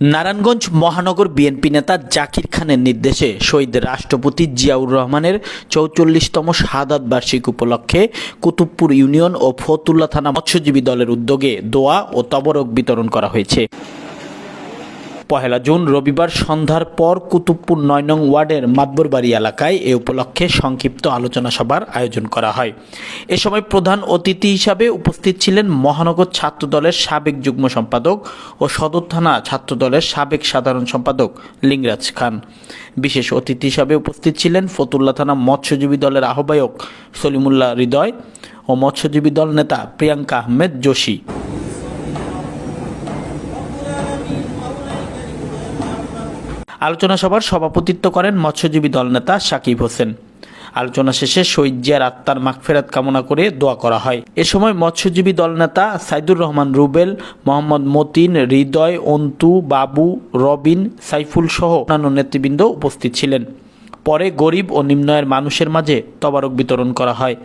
নারায়ণগঞ্জ মহানগর বিএনপি নেতা জাকির খানের নির্দেশে শহীদ রাষ্ট্রপতি জিয়াউর রহমানের চৌচল্লিশতম শাহাদ বার্ষিক উপলক্ষে কুতুবপুর ইউনিয়ন ও ফতুল্লা থানা মৎস্যজীবী দলের উদ্যোগে দোয়া ও তবরক বিতরণ করা হয়েছে। পহেলা জুন রবিবার সন্ধ্যার পর কুতুবপুর নয় নং ওয়ার্ডের মাতবরবাড়ি এলাকায় এ উপলক্ষে সংক্ষিপ্ত আলোচনা সভার আয়োজন করা হয়। এ সময় প্রধান অতিথি হিসাবে উপস্থিত ছিলেন মহানগর ছাত্র দলের সাবেক যুগ্ম সম্পাদক ও সদর থানা ছাত্র দলের সাবেক সাধারণ সম্পাদক লিঙ্গরাজ খান। বিশেষ অতিথি হিসাবে উপস্থিত ছিলেন ফতুল্লা থানা মৎস্যজীবী দলের আহ্বায়ক সলিমুল্লাহ হৃদয় ও মৎস্যজীবী দল নেতা প্রিয়াঙ্কা আহমেদ যোশী। আলোচনা সভার সভাপতিত্ব করেন মৎস্যজীবী দলনেতা সাকিব হোসেন। আলোচনা শেষে শহীদ জিয়ার আত্মার মাগফেরাত কামনা করে দোয়া করা হয়। এ সময় মৎস্যজীবী দলনেতা সাইদুর রহমান রুবেল, মোহাম্মদ মতিন, হৃদয়, অন্তু, বাবু, রবিন, সাইফুল সহ অন্যান্য নেতৃবৃন্দ উপস্থিত ছিলেন। পরে গরিব ও নিম্নয়ের মানুষের মাঝে তবারক বিতরণ করা হয়।